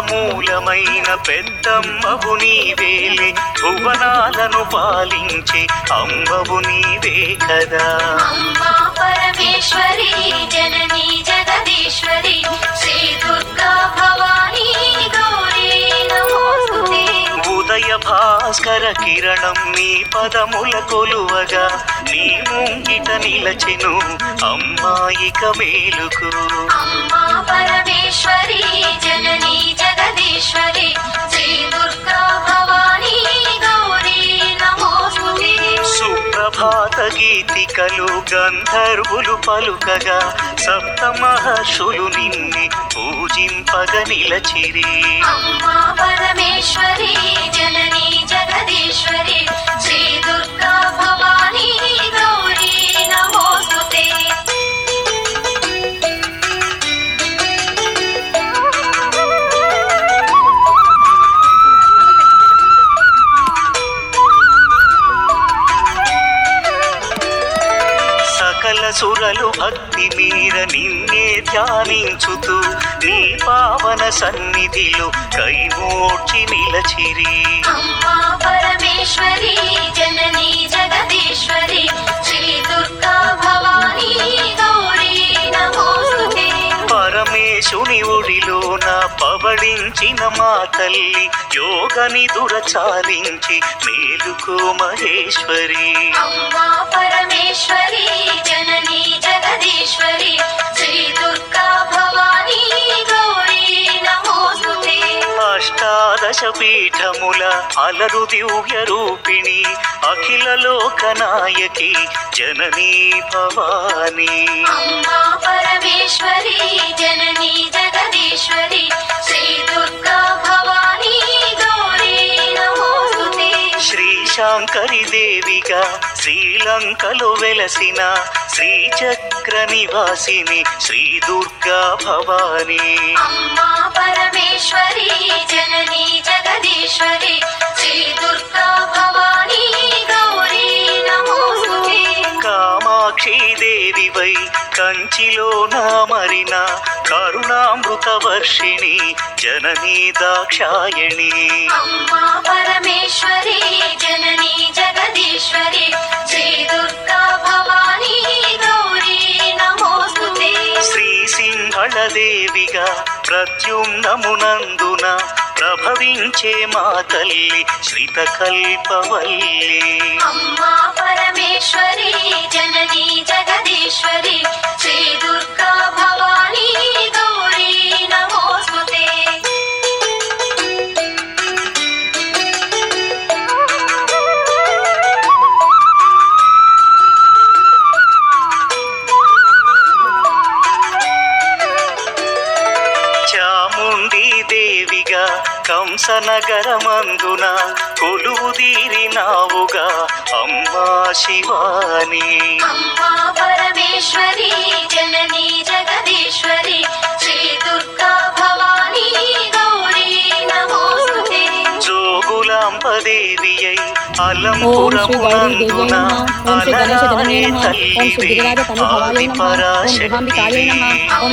మూలమైన పెద్దమ్మవు నీవేలే భువనాలను పాలించే అమ్మవు నీవే కదా. అమ్మా పరమేశ్వరి జననీ జగదీశ్వరి శ్రీ దుర్గా భవానీ ఉదయ భాస్కర కిరణం నీ పదముల కొలువగా నీ ముంగిట నిలచెను అమ్మాయిక మేలుకు. అమ్మా పరమేశ్వరి జననీ జగదీశ్వరి శ్రీ దుర్గా భవానీ గౌరీ నమోస్తుతే సుప్రభాత గీతికలు గంధర్వులు పలుకగా సప్త మహర్షులు నిన్ని పూజింపగ నిలచిరి. అమ్మా పరమేశ్వరి జననీ జగదీశ్వరి శ్రీ దుర్గా భవానీ సకల భక్తి మీర నిన్నే ధ్యానించుతూ నీ పావన సన్నిధిలో కైమోడ్చి నిలచిరి. అమ్మా పరమేశ్వరి. పవడించిన మా తల్లి యోగని దురచాలించి మేలుకు మహేశ్వరి. అమ్మా పరమేశ్వరి జననీ జగదీశ్వరి శ్రీ దుర్గా భవానీ. అష్టాదశ పీఠముల అలరు దివ్య రూపిణి అఖిల లోకనాయకి జననీ భవానీ. అమ్మా పరమేశ్వరి జననీ జగదీశ్వరి శ్రీ దుర్గా భవానీ శ్రీ శాంకరి దేవిగా శ్రీలంకలో వెలసిన శ్రీచక్ర నివాసిని శ్రీ దుర్గా భవాని. అమ్మా పరమేశ్వరి జననీ జగదీశ్వరి శ్రీ దుర్గా భవాని గౌరీ నమోస్తుతే కామాక్షి దేవివై కంచిలో నామరిన కరుణామృత వర్షిణి జననీ దాక్షాయణి. పరమేశ్వరి జననీ జగదీశ్వరి శ్రీ దుర్గా భవానీ గౌరీ. సింహళ దేవిగా ప్రత్యున్నమునందున ప్రభవించే మా తల్లి శ్రిత కల్పవల్లి అమ్మా పరమేశ్వరి జననీ జగదీశ్వరి శ్రీ దుర్గా భవానీ కంసనగరమందున కొలువుదీరినావుగా అమ్మా శివాని. అమ్మా పరమేశ్వరి జననీ జగదీశ్వరి జోగులాంబ దేవి అయి ఓం శ్రీ గౌరీ దేవ్యై అలంపురమునందున గణేశ జననే నమః ఓం తనుభవాయ నమః ఓం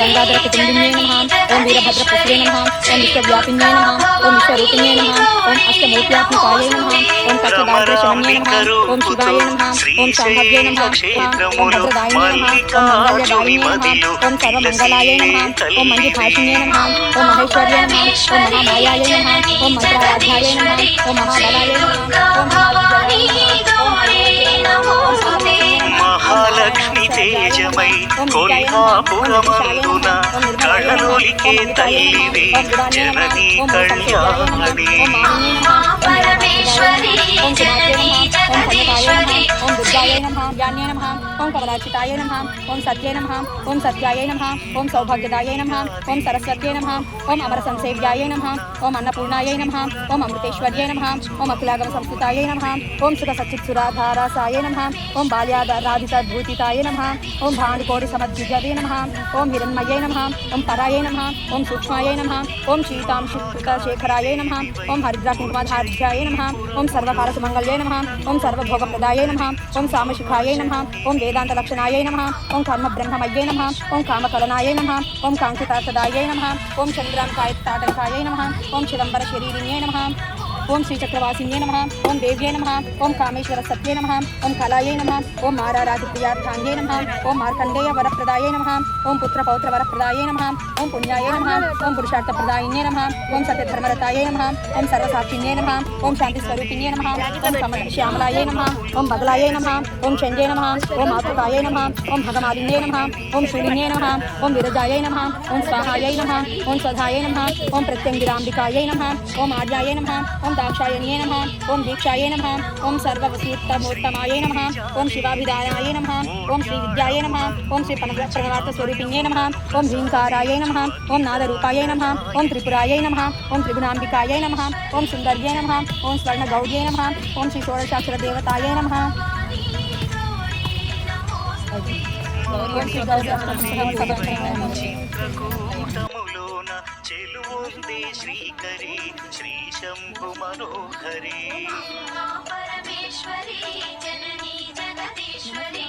గంగాధర కుటుంబిన్యై నమః ఓం వీరభద్ర పుత్రే నమః ఓం విశ్వవ్యాపిన్యై నమః ఓం విశ్వరూపిణ్యై నమః ఓం అష్టమూర్త్యాత్మికాయ నమః ఓం కష్టదారిద్ర శమన్యై నమః ఓం శివాయ నమః ఓం శాంభవ్యై నమః ఓం భద్రదాయ నమః ఓం మంగళదాయినే నమః ఓం సర్వమంగళాయ నమః ఓం మంజుభాషిణ్యై నమః ఓం మహేశ్వర్యై నమః ఓం మహామాయాయ నమః ఓం మంత్రారాధ్యాయ నమః ఓం మహాబలాయ ఓం భవానీ మహాలక్ష్మి తేజమై కొల్హాపురమందున కళలోలికే తల్లివి జననీ కళ్యాణి పరమేశ్వరి జననీ జగదీశ్వరి శ్రీ కావ్యాన్యే నమ ఓం కమలాచితాయ నమ ఓం సత్యే నమ ఓం సత్యాయ నమ ఓం సౌభాగ్యదాయ నమ ఓం సరస్వత్యే నమ ఓం అమర సంసేవ్యాయ నమ ఓం అన్నపూర్ణాయ నమ ఓం అమృతేశ్వర్యే నమ ఓం అఖిలాగమ సంస్కృతాయ నమ ఓం సుఖ సచిత్ సురాధారాసాయ నమ ఓం బాల్యాదారాధితద్భూతితాయ నమ ఓం భానుకోటి సమద్విజవే నమ ఓం హిరణ్మయే నమ ఓం పరాయ నమ ఓం సూక్ష్మాయ నమ ఓం శీతాంశుశేఖరాయ నమ ఓం హరిద్రాకుంకుమాధార్యాయ నమ ఓం సర్వకారసుమంగళ్యే నమ ఓం సర్వభోగప్రదాయ నమ ఓం సామశిఖాయ నమ ఓం వేదాంతలక్షణాయ నమ ఓం కర్మబ్రహ్మమయ్యే నమ ఓం కామకలనాయ నమ ఓం కాంక్షితార్థదాయ నమ ఓం చంద్రాంకాయతాటంకాయ నమ ఓం చిదంబర శరీరిణ్యే నమ ఓం శ్రీచక్రవాసిన్యే నమ ఓం దేవ్యే నమ ఓం కామేశ్వర సత్యే నమ ఓం కళాయే నమ ఓం మారారాతి ప్రియార్థాంగే నమ ఓం మార్కండేయ వరప్రదాయే నమ ఓం పుత్ర పౌత్ర వరప్రదాయే నమ ఓం పుణ్యాయ నమ ఓం పురుషార్థప్రదాయిన్యే నమ ఓం సత్యధర్మరతాయే నమ ఓం సర్వసాక్షిణ్యే నమ ఓం శాంతి స్వరూపిణ్యే నమ ఓం కమల శ్యామలాయే నమ ఓం బదలాయే నమ ఓం చండే నమ ఓం మాతృకాయే నమ ఓం భగమాలిన్యే నమ ఓం శూలిన్యే నమ ఓం విరజాయే నమ ఓం స్వాహాయై నమ ఓం స్వధాయే నమ ఓం ప్రత్యంగిరాంబికాయై నమ ఓం ఆర్యాయే నమ ఓం దాక్షాయణ్యే నమ ఓం దీక్షాయే నమ ఓం సర్వవసీత్తమోత్తమాయే నమ ఓం శివాభిధానాయ నమ ఓం శ్రీ విద్యాయే నమ ఓం శ్రీ ప్రణవార్థ స్వరూపిణ్యే నమ ఓం హ్రీంకారాయై నమ ఓం నాదరూపాయై నమ ఓం త్రిపురాయై నమ ఓం త్రిగుణాంబికాయై నమ ఓం సుందర్యై నమ ఓం స్వర్ణగౌర్యై నమ ఓం శ్రీ షోడశాక్షర దేవతాయై నమ ఓం శ్రీ గౌరీ చిత్రకూటములోన చెలువొందే శ్రీకరి శ్రీ శంభు మనోహరి. పరమేశ్వరి జననీ జగదీశ్వరి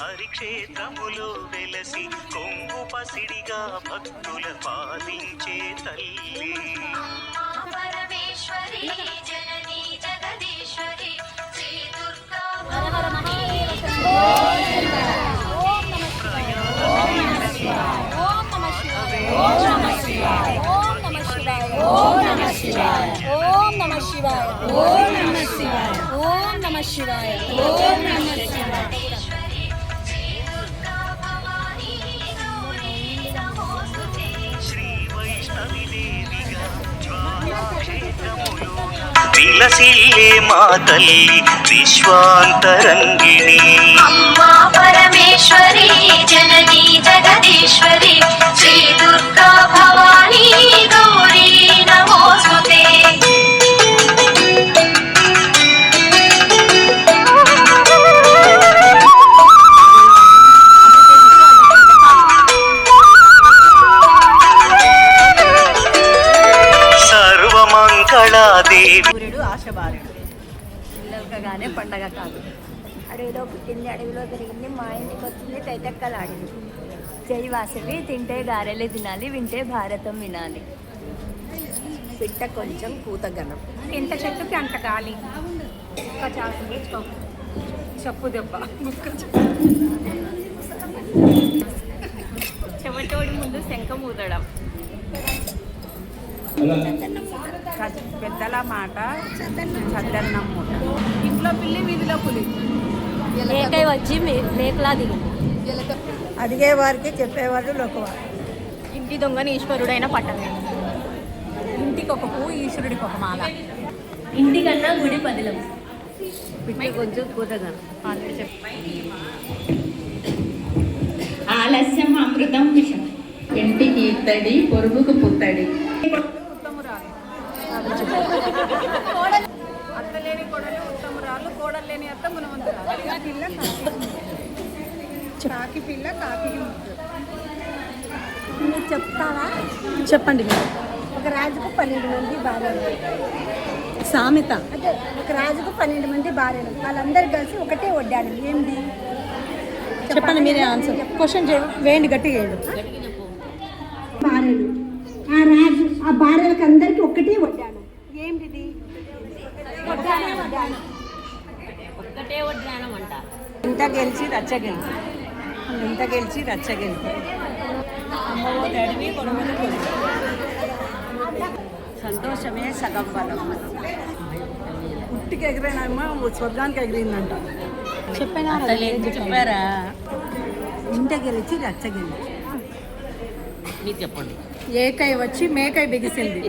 హరిక్షేత్రములో వెలసి కొంగు పసిడిగా భక్తుల పాలించే తల్లి. పరమేశ్వరి జననీ ఓం నమ శివాయ ఓం నమ శివాయ ఓం నమ శివాయ శ్రీ మా తల్లి విశ్వాంతరంగిణి అమ్మా పరమేశ్వరి జననీ జగదీశ్వరి శ్రీ దుర్గా భవానీ గౌరీ నమోస్తుతే జై వాసవి తింటే గారెలు తినాలి వింటే భారతం వినాలి. పిట్ట కొంచెం కూతగనం ఎంత చెట్టుకి అంత గాలి. చెప్పు దెబ్బ. చెమటోడి ముందు శంఖ మూదడం. పెద్దల మాట చద్దన్నం మూట. ఇంట్లో పిల్లి వీధిలో పులి. మేకై వచ్చి మేకలా దిగింది అడిగే వారికి చెప్పేవారు లోకవారు. ఇంటి దొంగని ఈశ్వరుడైన పట్టణం. ఇంటికి ఒక పువ్వు ఈశ్వరుడికి ఒక మాల. ఇంటికన్నా గుడి పదిలం. పిట్ట కొంచెం కూతగనం ఆలస్యం అమృతం విషం. ఇంటికి ఇత్తడి పొరుగుకు పుత్తడి. అత్త లేని కొడలు ఉత్తమురాలు కోడలు లేని అత్త గుణవంతురాలు కాకి పిల్ల కాకి నువ్వు చెప్తావా? చెప్పండి మీరు. ఒక రాజుకు పన్నెండు మంది భార్యలు. సామెత. అదే ఒక రాజుకు పన్నెండు మంది భార్యలు. వాళ్ళందరూ కలిసి ఒకటే వడ్డాను ఏంది? చెప్పండి మీరే ఆన్సర్ క్వశ్చన్ వేయండి గట్టిగా వేయండి. భార్యలు. ఆ రాజు ఆ భార్యలకు అందరికి ఒకటే వడ్డాను ఏంటిది? వడ్డానం వడ్డానం ఒక్కటే వడ్డానం అంట ఇంత గెలిచి రచ్చ గెలిచి. ఇంత గెలిచి రచ్చ గెలిచి. అమ్మవో తడివి కొడవలు కొలిచి సంతోషమే సగం బలం. పుట్టికి ఎగిరినామో స్వర్గానికి ఎగిరిందంట. చెప్పానా చెప్పారా? ఇంట గెలిచి రచ్చ గెలిచి. ఏకై వచ్చి మేకై బిగిసింది.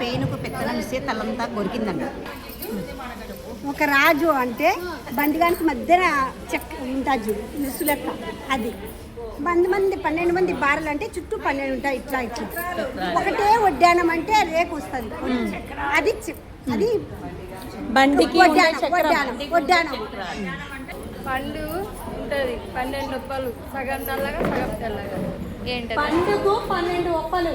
పెయిన్కు పెత్తనం ఇస్తే తలంతా కొరికిందంట. ఒక రాజు అంటే బందిగానికి మధ్యన చెక్క ఉంటుంది చూడు నిస్సు లెక్క. అది. మంది మంది పన్నెండు మంది బారలు అంటే చుట్టూ పన్నెండు ఉంటాయి ఇట్లా ఇట్లా. ఒకటే వడ్డానం అంటే రేపు వస్తుంది. అది అది బండికి ఉండే వడ్డానం పండు ఉంటుంది పన్నెండు రూపాయలు సగం నల్లగా సగం తెల్లగా. పండుకు పన్నెండు ఒప్పలు.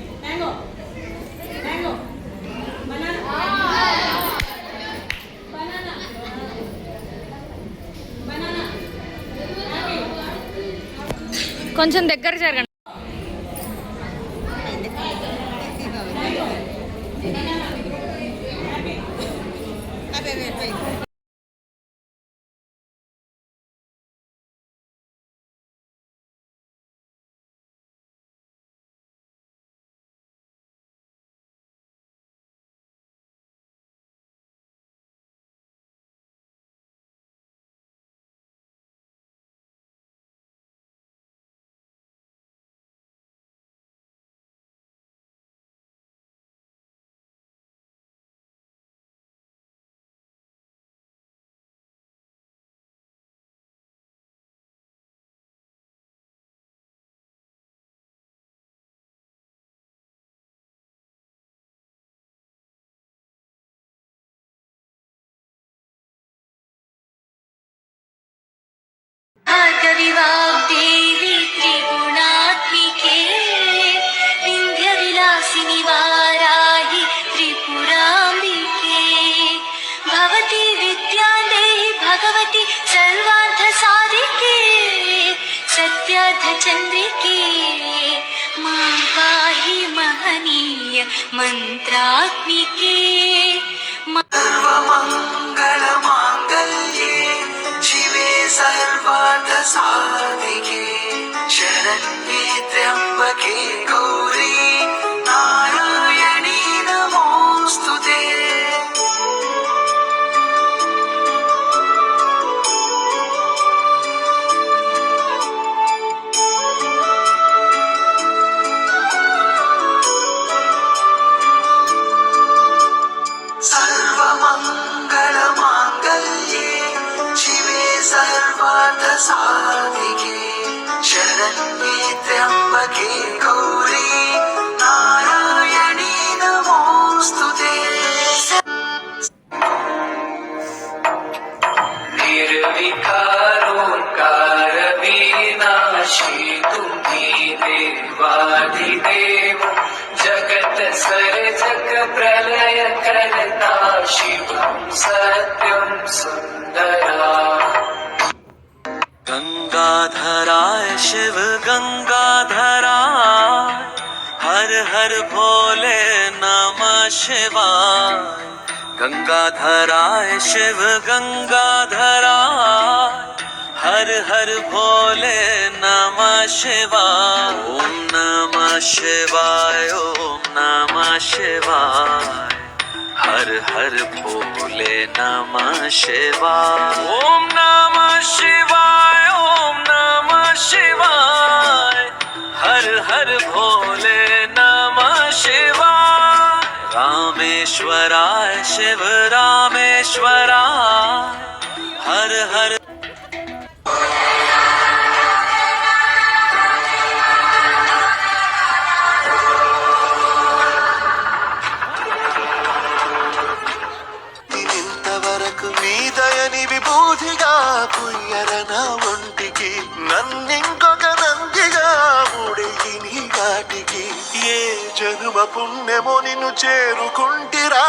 కొంచెం దగ్గర జరగండి. అదే सत्यार्थचन्द्रिके मां पाहि महनीय मन्त्रात्मिके सर्वमङ्गलमाङ्गल्ये शिवे सर्वार्थसाधिके शरण्ये त्र्यम्बके गौरी देवादिदेव जगत सर्जक प्रलय करता शिवं सत्यं सुन्दरा। गंगाधराय शिव गंगाधराय हर हर भोले नमः शिवाय। गंगाधराय शिव गंगाधराय हर हर भोले नमः शिवाय ओम नमः शिवाय ओम नमः शिवाय। हर हर भोले नमः शिवाय ओम नमः शिवाय ओम नमः शिवाय। हर हर भोले नमः शिवाय रामेश्वराय शिव रामेश्वराय। हर हर పుణ్యము నిన్ను చేరుకుంటిరా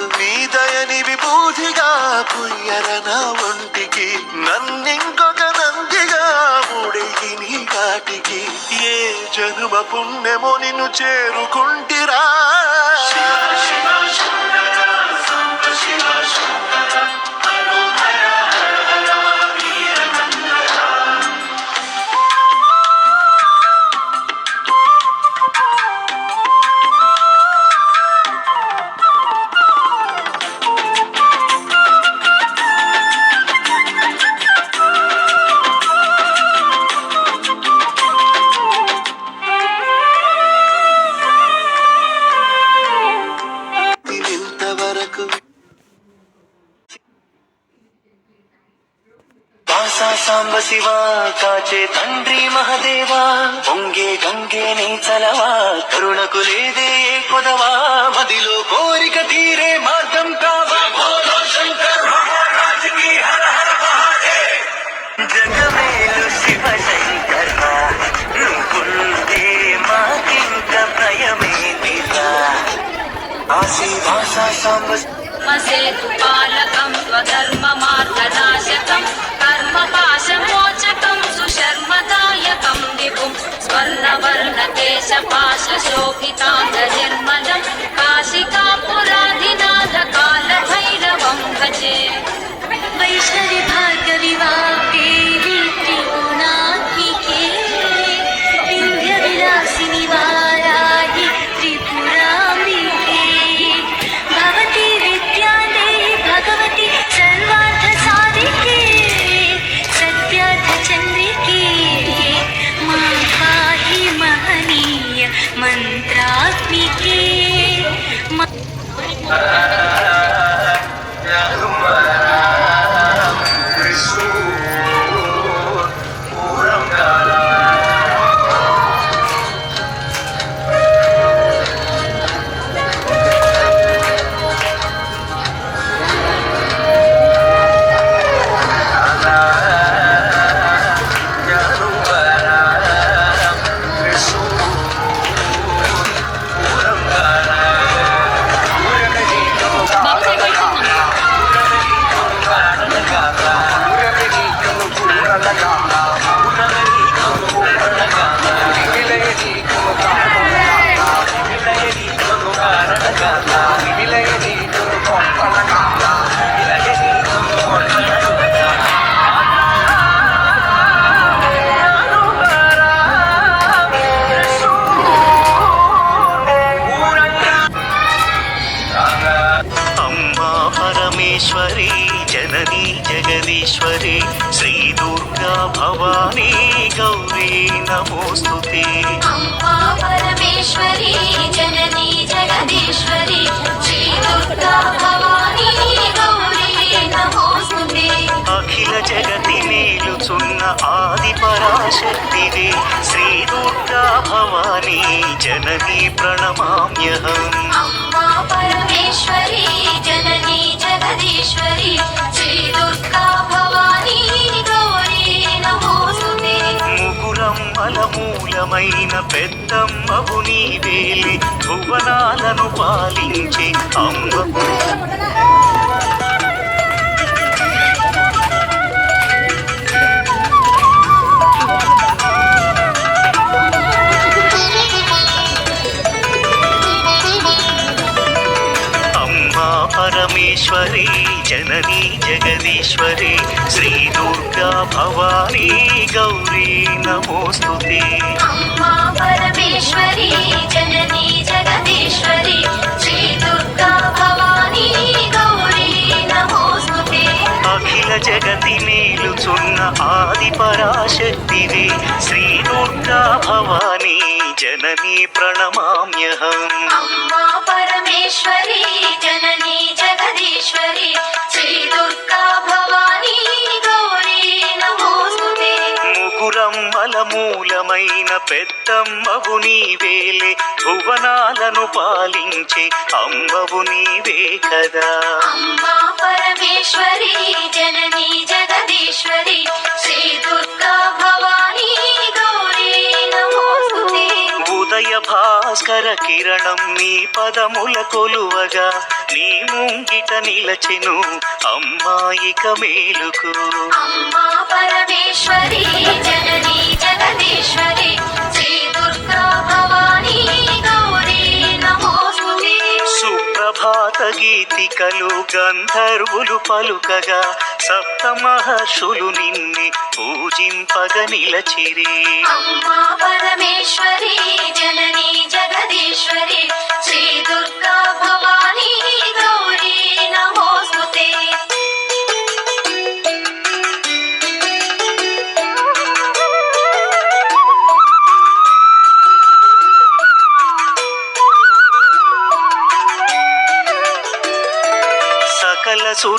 నాకు నీ దయని విభూతిగా పుయ్యరన ఒంటికి. నన్నింకొక నందిగా ముడిగి నీ కాటికి ఏ జనుమ పుణ్యమో నిన్ను చేరుకుంటిరా. శివ కాచే తండ్రి మహదేవా పొంగే గంగే నీ చలవా కరుణకు లేదే ఏ కొదవా మదిలో కోరిక తీరే మార్గం కావా. భోలో శంకర్ జగమేలు శివ శంకర నువ్వుంటే మాకింక సాంబ वर्णवर्ण काशिकापुराधिनाथकालभैरवं भजे। वैष्णवि पुरादिनाथकालभैरवं Uh... మూలమైన పెద్దమ్మవు నీవేలే భువనాలను పాలించే అమ్మకు. పరమేశ్వరీ పరమేశ్వరి जननी जगदीश्वरी श्रीदुर्गा भवानी गौरी नमोऽस्तु ते अम्मा परमेश्वरी जननी जगदीश्वरी श्रीदुर्गा भवानी गौरी नमोऽस्तु ते अखिल जगति मेलुचुन्न आदि पराशक्तिवे श्रीदुर्गा भवानी जननी प्रणमाम्यहम् अम्मा परमेश्वरी जननी जगदीश्वरी పెద్దమ్మల మూలమైన పెద్దమ్మవు నీవేలే భువనాలను పాలించే అమ్మవు నీవే కదా. అమ్మా పరమేశ్వరి జననీ జగదీశ్వరి శ్రీ దుర్గా భవానీ. హృదయ భాస్కర కిరణం నీ పదముల కొలువగా నీ ముంగిట నిలచెను అమ్మాయిక మేలుకు. అమ్మా పరమేశ్వరి జననీ జగదీశ్వరి. ప్రభాత గీతికలు గంధర్వులు పలుకగా సప్త మహర్షులు నిన్ని పూజింపగ నిలచిరి. అమ్మా పరమేశ్వరి జననీ జగదీశ్వరి శ్రీ దుర్గా భవానీ basura.